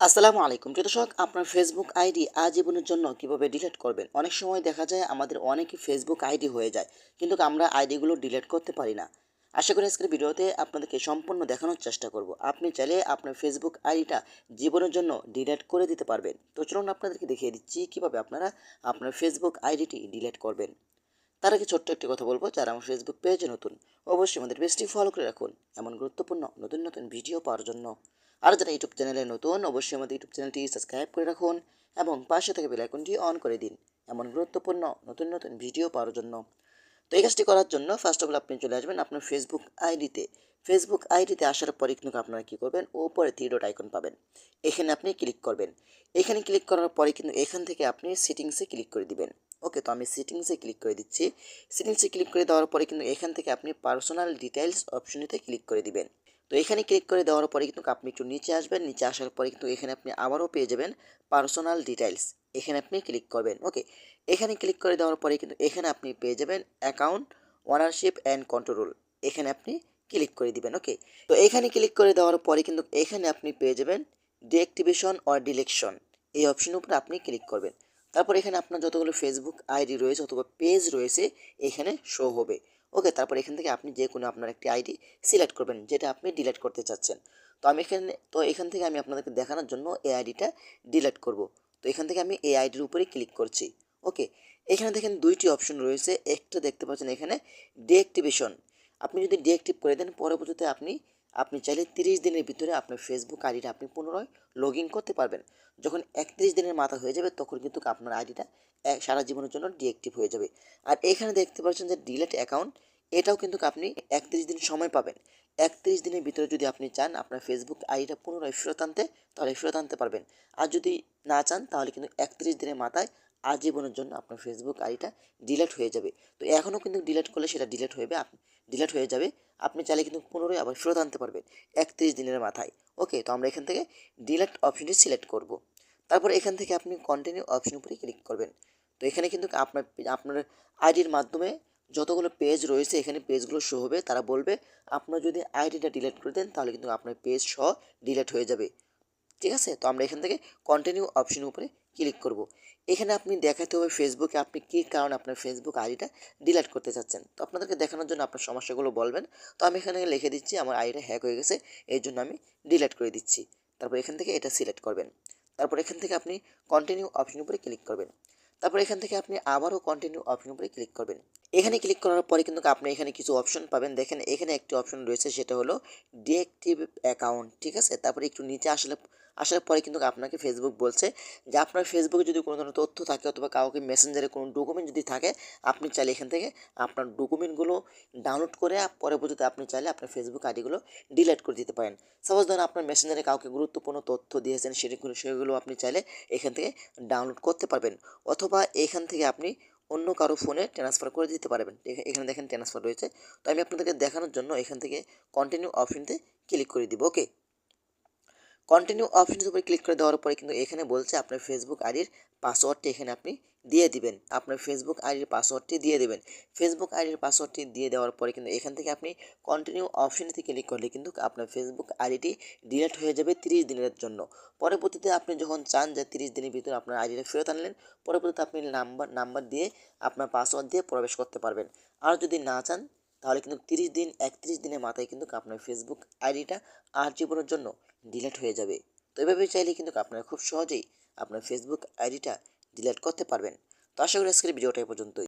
আসসালামু আলাইকুম। প্রিয় দর্শক আপনার ফেসবুক আইডি আজীবনের জন্য কীভাবে ডিলিট করবেন? অনেক সময় দেখা যায় আমাদের অনেকই ফেসবুক আইডি হয়ে যায়, কিন্তু আমরা আইডিগুলো ডিলিট করতে পারি না। আশা করি আজকের ভিডিওতে আপনাদেরকে সম্পূর্ণ দেখানোর চেষ্টা করব। আপনি চাইলে আপনার ফেসবুক আইডিটা জীবনের জন্য ডিলিট করে দিতে পারবেন। তো চলুন আপনাদেরকে দেখিয়ে দিচ্ছি কীভাবে আপনারা আপনার ফেসবুক আইডিটি ডিলিট করবেন। তার আগে ছোট্ট একটি কথা বলব, যারা আমার ফেসবুক পেজে নতুন, অবশ্যই আমাদের পেজটি ফলো করে রাখুন। এমন গুরুত্বপূর্ণ নতুন নতুন ভিডিও পাওয়ার জন্য। আর যারা ইউটিউব চ্যানেলে নতুন, অবশ্যই আমাদের ইউটিউব চ্যানেলটি সাবস্ক্রাইব করে রাখুন এবং পাশে থেকে বেল আইকনটি অন করে দিন এমন গুরুত্বপূর্ণ নতুন নতুন ভিডিও পাওয়ার জন্য। তো এই কাজটি করার জন্য ফার্স্ট অফ অল আপনি চলে আসবেন আপনার ফেসবুক আইডিতে ফেসবুক আইডিতে আসার পরে কিন্তু আপনারা কী করবেন? ওপরে থ্রি ডট আইকন পাবেন। এখানে আপনি ক্লিক করবেন। এখানে ক্লিক করার পরে কিন্তু এখান থেকে আপনি সেটিংসে ক্লিক করে দিবেন। ওকে তো আমি সেটিংসে ক্লিক করে দিচ্ছি। সেটিংসে ক্লিক করে দেওয়ার পরে কিন্তু এখান থেকে আপনি পার্সোনাল ডিটেলস অপশনেতে ক্লিক করে দিবেন। তো এখানে ক্লিক করে দেওয়ার পরে কিন্তু আপনি একটু নিচে আসবেন, নিচে আসার পরে কিন্তু এখানে আপনি আবারও পেয়ে যাবেন পার্সোনাল ডিটেলস এখানে আপনি ক্লিক করবেন ওকে এখানে ক্লিক করে দেওয়ার পরে কিন্তু এখানে আপনি পেয়ে যাবেন অ্যাকাউন্ট ওনারশিপ অ্যান্ড কন্ট্রোল এখানে আপনি ক্লিক করে দিবেন ওকে তো এখানে ক্লিক করে দেওয়ার পরে কিন্তু এখানে আপনি পেয়ে যাবেন ডিঅ্যাক্টিভেশন অর ডিলেকশন এই অপশনের উপরে আপনি ক্লিক করবেন। তারপর এখানে আপনার যতগুলো ফেসবুক আইডি রয়েছে, অথবা পেজ রয়েছে, এখানে শো হবে। ওকে, তারপর এখান থেকে আপনি যে কোনো আপনার একটি আইডি সিলেক্ট করবেন, যেটা আপনি ডিলেট করতে চাচ্ছেন। তো আমি এখানে, তো এখান থেকে আমি আপনাদেরকে দেখানোর জন্য এই আইডিটা ডিলেট করব। তো এখান থেকে আমি এই আইডির উপরে ক্লিক করছি। ওকে, এখানে দেখেন দুইটি অপশন রয়েছে। একটা দেখতে পাচ্ছেন এখানে ডিঅ্যাক্টিভেশন আপনি যদি ডিঅ্যাক্টিভ করে দেন, পরবর্তীতে আপনি আপনি চাইলে তিরিশ দিনের ভিতরে আপনার ফেসবুক আইডিটা আপনি পুনরায় লগ করতে পারবেন। যখন একত্রিশ দিনের মাথা হয়ে যাবে, তখন কিন্তু আপনার আইডিটা সারা জীবনের জন্য ডিএক্টিভ হয়ে যাবে। আর এখানে দেখতে পাচ্ছেন যে ডিলেট অ্যাকাউন্ট এটাও কিন্তু আপনি একত্রিশ দিন সময় পাবেন। একত্রিশ দিনের ভিতরে যদি আপনি চান আপনার ফেসবুক আইডিটা পুনরায় ফেরত আনতে, তাহলে ফেরত আনতে পারবেন। আর যদি না চান, তাহলে কিন্তু একত্রিশ দিনের মাথায় আজীবনের জন্য আপনার ফেসবুক আইডিটা ডিলেট হয়ে যাবে। তো এখনও কিন্তু ডিলেট করলে সেটা ডিলেট হয়ে ডিলেট হয়ে যাবে। আপনি চাইলে কিন্তু পুনরায় আবার ফেরত আনতে পারবেন একত্রিশ দিনের মাথায়। ওকে তো আমরা এখান থেকে ডিলেট অপশনটি সিলেক্ট করব। তারপর এখান থেকে আপনি কন্টিনিউ অপশন উপরে ক্লিক করবেন। তো এখানে কিন্তু আপনার আপনার আইডির মাধ্যমে যতগুলো পেজ রয়েছে, এখানে পেজগুলো শো হবে। তারা বলবে, আপনার যদি আইডিটা ডিলিট করে দেন, তাহলে কিন্তু আপনার পেজ সহ ডিলেট হয়ে যাবে। ঠিক আছে? তো আমরা এখান থেকে কন্টিনিউ অপশন উপরে ক্লিক করব। এখানে আপনি দেখাতে হবে ফেসবুকে আপনি কী কারণে আপনার ফেসবুক আইডিটা ডিলিট করতে চাচ্ছেন। তো আপনাদেরকে দেখানোর জন্য আপনার সমস্যাগুলো বলবেন। তো আমি এখানে লিখে দিচ্ছি, আমার আইডিটা হ্যাক হয়ে গেছে এই জন্য আমি ডিলিট করে দিচ্ছি। তারপর এখান থেকে এটা সিলেক্ট করবেন। তারপর এখান থেকে আপনি কন্টিনিউ অপশন উপরে ক্লিক করবেন। তারপর এখান থেকে আপনি আবারও কন্টিনিউ অপশন উপরে ক্লিক করবেন। এখানে ক্লিক করার পরে কিন্তু আপনি এখানে কিছু অপশন পাবেন। দেখেন এখানে একটি অপশন রয়েছে, সেটা হলো ডিএক্টিভ অ্যাকাউন্ট ঠিক আছে? তারপরে একটু নিচে আসলে আসার পরে কিন্তু আপনাকে ফেসবুক বলছে যে আপনার ফেসবুকে যদি কোনো ধরনের তথ্য থাকে অথবা কাউকে মেসেঞ্জারে কোনো ডকুমেন্ট যদি থাকে, আপনি চাইলে এখান থেকে আপনার ডকুমেন্টগুলো ডাউনলোড করে পরবর্তীতে আপনি চাইলে আপনার ফেসবুক আইডিগুলো ডিলিট করে দিতে পারেন। সাপোজ ধরুন আপনার মেসেঞ্জারে কাউকে গুরুত্বপূর্ণ তথ্য দিয়েছেন সেগুলো সেগুলো আপনি চাইলে এখান থেকে ডাউনলোড করতে পারবেন। অথবা এখান থেকে আপনি অন্য কারও ফোনে ট্রান্সফার করে দিতে পারবেন। এখানে দেখেন ট্রান্সফার রয়েছে। তো আমি আপনাদেরকে দেখানোর জন্য এখান থেকে কন্টিনিউ অপশনতে ক্লিক করে দিব ওকে কন্টিনিউ অপশনের উপরে ক্লিক করে দেওয়ার পরে কিন্তু এখানে বলছে আপনার ফেসবুক আইডির পাসওয়ার্ডটি এখানে আপনি দিয়ে দিবেন। আপনার ফেসবুক আইডির পাসওয়ার্ডটি দিয়ে দেবেন। ফেসবুক আইডির পাসওয়ার্ডটি দিয়ে দেওয়ার পরে কিন্তু এখান থেকে আপনি কন্টিনিউ অপশনেতে ক্লিক করলে কিন্তু আপনার ফেসবুক আইডিটি ডিলিট হয়ে যাবে তিরিশ দিনের জন্য। পরবর্তীতে আপনি যখন চান যে তিরিশ দিনের ভিতরে আপনার আইডিটা ফেরত আনলেন, পরবর্তীতে আপনি নাম্বার নাম্বার দিয়ে আপনার পাসওয়ার্ড দিয়ে প্রবেশ করতে পারবেন। আর যদি না চান, তাহলে কিন্তু তিরিশ দিন, একত্রিশ দিনের মাথায় কিন্তু আপনার ফেসবুক আইডিটা আর জীবনের জন্য ডিলিট হয়ে যাবে। তো এভাবে চাইলে কিন্তু আপনারা খুব সহজেই আপনার ফেসবুক আইডিটা ডিলেট করতে পারবেন। তো আশা করি আজকের ভিডিওটা এই পর্যন্তই।